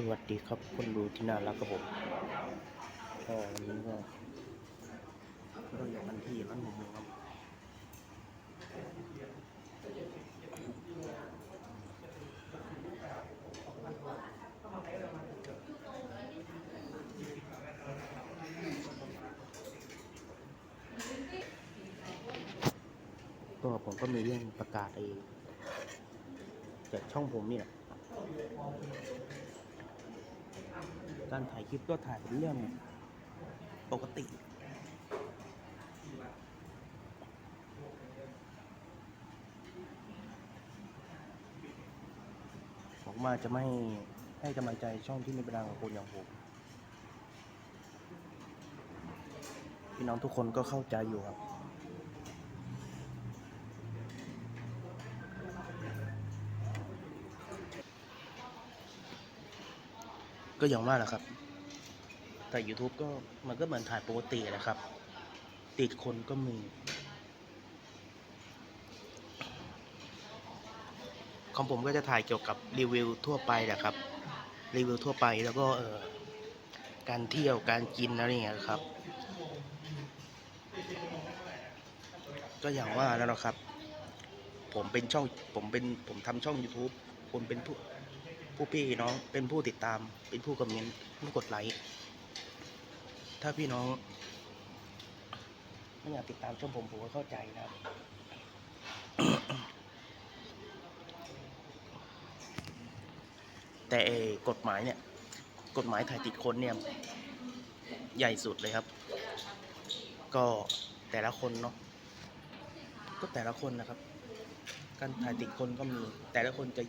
สวัสดีครับคนดูที่น่ารักครับผมก็วันนี้ก็เราอยู่กันที่ร้านหมูครับก็ผมก็มีเรื่องประกาศเองจากช่องผมนี่แหละ การถ่ายคลิปก็ถ่ายเป็นเรื่องปกติ ผมมาจะไม่ให้กำลังใจช่องที่มีประดังกับคนอย่างผมพี่น้องทุกคนก็เข้าใจอยู่ครับ ก็อย่างว่าแหละครับ แต่ YouTube ก็มันก็เหมือนถ่ายปกติแหละครับ ติดคนก็มีของผมก็จะถ่ายเกี่ยวกับรีวิวทั่วไปแหละครับ รีวิวทั่วไปแล้วก็เออการเที่ยวการกินอะไรอย่างเงี้ยครับ ก็อย่างว่าแล้วนะครับ ผมเป็นช่องผมเป็นผมทำช่อง YouTube ผมเป็นผู้ ผู้พี่น้องเป็นผู้ติดตาม เป็นผู้คอมเมนต์ผู้กดไลค์ถ้าพี่น้องไม่อยากติดตามช่องผมผมก็เข้าใจนะครับแต่กฎหมายเนี่ย กฎหมายถ่ายติดคนเนี่ย ใหญ่สุดเลยครับ ก็แต่ละคนเนาะก็แต่ละคนนะครับ การถ่ายติดคนก็มีแต่ละคนจะ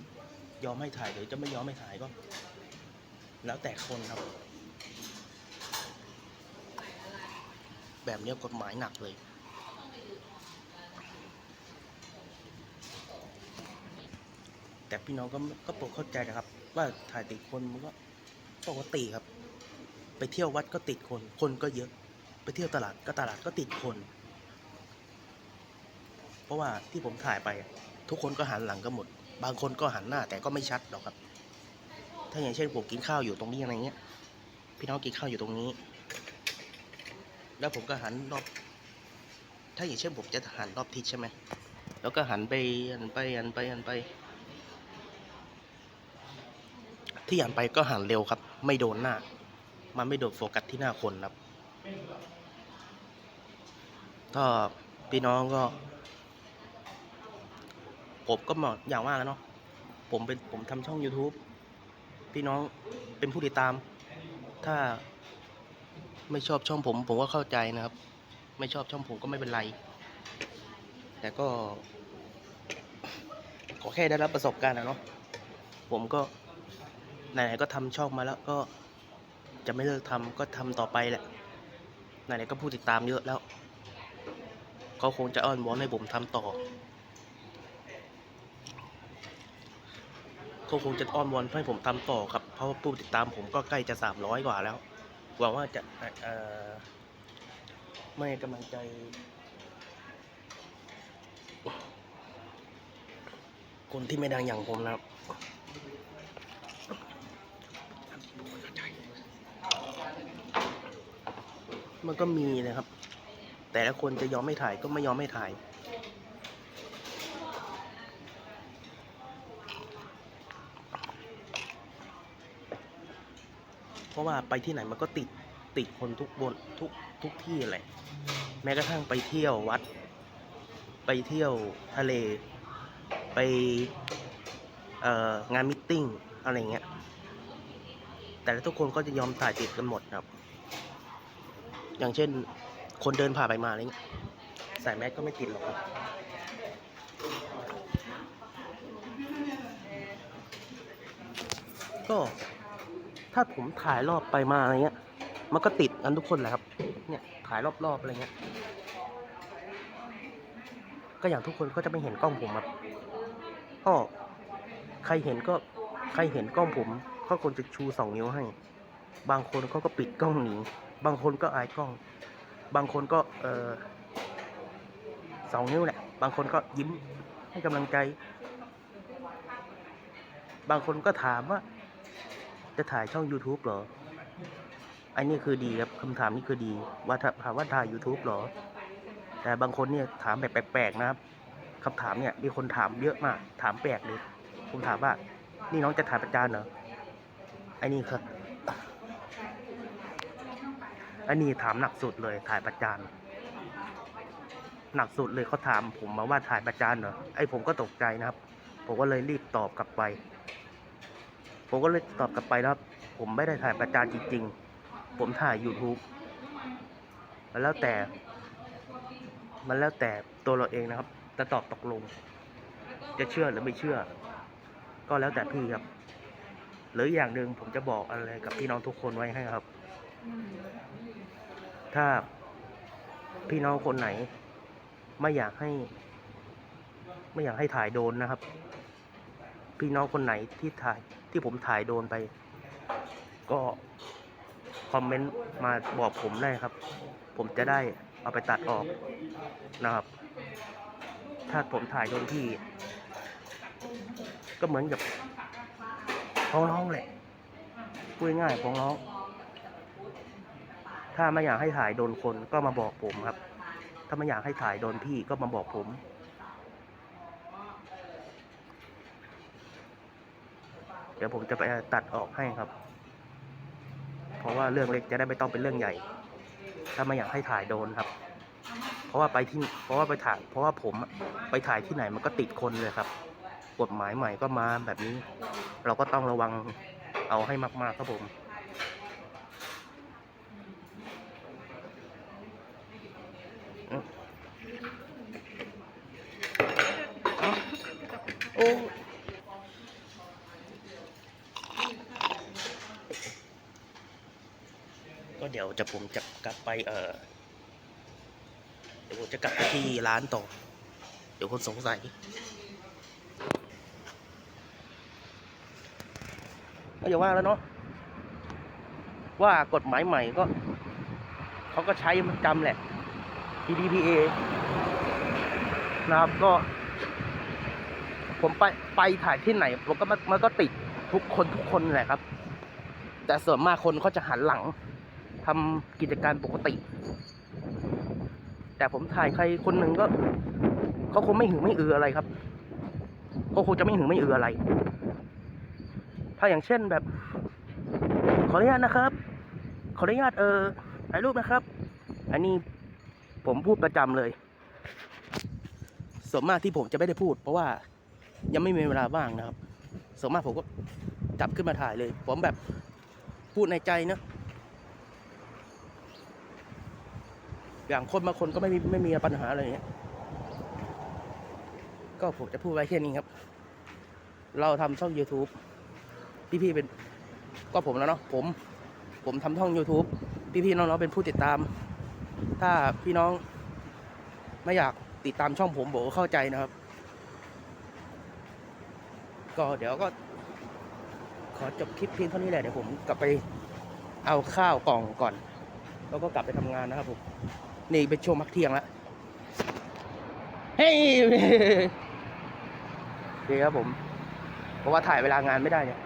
ยอมให้ถ่ายหรือจะไม่ยอมให้ถ่ายก็ แล้วแต่คนครับ แบบนี้กฎหมายหนักเลย แต่พี่น้องก็ก็โปรดเข้าใจนะครับ ว่าถ่ายติดคนมันก็ปกติครับ ไปเที่ยววัดก็ติดคน คนก็เยอะ ไปเที่ยวตลาดก็ตลาดก็ติดคน เพราะว่าที่ผมถ่ายไป ทุกคนก็หันหลังก็หมด บางคนก็หันหน้าแต่ก็ไม่ชัดหรอกครับ ถ้าอย่างเช่นผมกินข้าวอยู่ตรงนี้อะไรเงี้ย พี่น้องกินข้าวอยู่ตรงนี้ แล้วผมก็หันรอบ ถ้าอย่างเช่นผมจะหันรอบทิศใช่ไหม แล้วก็หันไปหันไปหันไปหันไป ที่หันไปก็หันเร็วครับ ไม่โดนหน้า มันไม่โดนโฟกัสที่หน้าคนครับ ก็พี่น้องก็ ผมก็บอกอย่างว่าแล้วเนาะผมเป็นผมทำช่อง YouTube พี่น้องเป็นผู้ติดตาม ถ้า ไม่ชอบช่องผม ผมก็เข้าใจนะครับ ไม่ชอบช่องผมก็ไม่เป็นไร แต่ก็ ขอแค่ได้รับประสบการณ์นะเนาะผมก็ไหนๆก็ทำช่องมาแล้วก็จะไม่เลิกทำก็ทำต่อไปแหละไหนๆก็ผู้ติดตามเยอะแล้วเขาคงจะอ้อนวอนให้ผมทำต่อ เขาคงจะอ้อนวอนให้ผมทำต่อครับ เพราะว่าผู้ติดตามผมก็ใกล้จะสามร้อยกว่าแล้วหวังว่าจะเอ่อไม่กำลังใจ คนที่ไม่ดังอย่างผมนะครับมันก็มีนะครับ แต่ละคนจะยอมไม่ถ่ายก็ไม่ยอมไม่ถ่าย ราะว่าไปที่ไหนมันก็ติดติดคนทุกบนทุกทุกที่แหละ แม้กระทั่งไปเที่ยววัด ไปเที่ยวทะเล ไปงานมิทติ้งอะไรเงี้ย แต่ทุกคนก็จะยอมถ่ายติดกันหมดครับ อย่างเช่น คนเดินผ่านไปมาอะไรเงี้ยใส่แมสก็ไม่ติดหรอกครับก็ ถ้าผมถ่ายรอบไปมาอะไรเงี้ย มันก็ติดกันทุกคนแหละครับ เนี่ยถ่ายรอบๆอะไรเงี้ย ก็อย่างทุกคนก็จะไม่เห็นกล้องผมครับก็ใครเห็นก็ใครเห็นกล้องผมก็ควรจะชูสองนิ้วให้ บางคนเขาก็ปิดกล้องหนีบางคนก็อายกล้อง บางคนก็เออสองนิ้วแหละ บางคนก็ยิ้มให้กำลังใจ บางคนก็ถามว่า จะถ่ายช่อง YouTube เหรอ อันนี้คือดีครับคำถามนี้คือดี ว่าถามว่าถ่าย YouTube เหรอ แต่บางคนเนี่ยถามแบบแปลกๆนะครับคำถามเนี่ยมีคนถามเยอะมาก ถามแปลกเลย ผมถามว่า นี่น้องจะถ่ายประจานเหรอ อันนี้ครับ อันนี้ถามหนักสุดเลยถ่ายประจานหนักสุดเลยเขาถามผมมาว่าถ่ายประจานเหรอ ไอ้ผมก็ตกใจนะครับ ผมก็เลยรีบตอบกลับไป ผมก็เลยตอบกลับไปนะครับ ผมไม่ได้ถ่ายประจานจริง ๆ ผมถ่าย YouTube มันแล้วแต่ มันแล้วแต่ตัวเราเองนะครับ จะตอบตกลง จะเชื่อหรือไม่เชื่อ ก็แล้วแต่พี่ครับ หรืออย่างหนึ่งผมจะบอกอะไรกับพี่น้องทุกคนไว้ให้ครับ ถ้าพี่น้องคนไหน ไม่อยากให้ ไม่อยากให้ถ่ายโดนนะครับ พี่น้องคนไหนที่ถ่าย ที่ผมถ่ายโดนไป ก็คอมเมนต์มาบอกผมได้ครับ ผมจะได้เอาไปตัดออกนะครับ ถ้าผมถ่ายโดนพี่ ก็เหมือนกับฟ้องร้องแหละพูดง่ายๆฟ้องร้อง ถ้าไม่อยากให้ถ่ายโดนคนก็มาบอกผมครับ ถ้าไม่อยากให้ถ่ายโดนพี่ก็มาบอกผม เดี๋ยวผมจะไปตัดออกให้ครับ เพราะว่าเรื่องเล็กจะได้ไม่ต้องเป็นเรื่องใหญ่ ถ้าไม่อยากให้ถ่ายโดนครับ เพราะว่าไปที่เพราะว่าไปถ่าย เพราะว่าผมไปถ่ายที่ไหนมันก็ติดคนเลยครับ กฎหมายใหม่ก็มาแบบนี้ เราก็ต้องระวังเอาให้มากๆครับผมเอาโอ้ ก็ เดี๋ยวจะผมจะกลับไปเออเดี๋ยวผมจะกลับไปที่ร้านต่อ เดี๋ยวคนสงสัยก็อย่าว่าแล้วเนาะว่ากฎหมายใหม่ก็เขาก็ใช้มันจำแหละ PDPA นะครับก็ ผมไปไปถ่ายที่ไหนผมก็มันก็ติดทุกคนทุกคนแหละครับ แต่ส่วนมากคนเขาจะหันหลัง ทำกิจการปกติ แต่ผมถ่ายใครคนหนึ่งก็เขาคงไม่หือไม่อืออะไรครับเขาคงจะไม่หือไม่อืออะไร ถ้าอย่างเช่นแบบ ขออนุญาตนะครับ ขออนุญาตเออถ่ายรูปนะครับ อันนี้ผมพูดประจำเลยส่วนมากที่ผมจะไม่ได้พูด เพราะว่ายังไม่มีเวลาว่างนะครับส่วนมากผมก็จับขึ้นมาถ่ายเลย ผมแบบพูดในใจนะ อย่างคนบางคนก็ไม่มีไม่มีปัญหาอะไรอย่างเงี้ยก็ผมจะพูดไว้แค่นี้ครับ เราทำช่อง YouTube พี่ๆเป็นก็ผมแล้วเนาะผม ผมทำช่อง YouTube พี่ๆน้องๆเป็นผู้ติดตาม ถ้าพี่น้อง ไม่อยากติดตามช่องผมผมก็เข้าใจนะครับ ก็เดี๋ยวก็ ขอจบคลิปเพียงเท่านี้แหละเดี๋ยวผมกลับไปเอาข้าวกล่องก่อน แล้วก็กลับไปทำงานนะครับผม นี่เป็นช่วงพักเที่ยงแล้วเฮ้ยโอเคครับผม เพราะว่าถ่ายเวลางานไม่ได้เนี่ย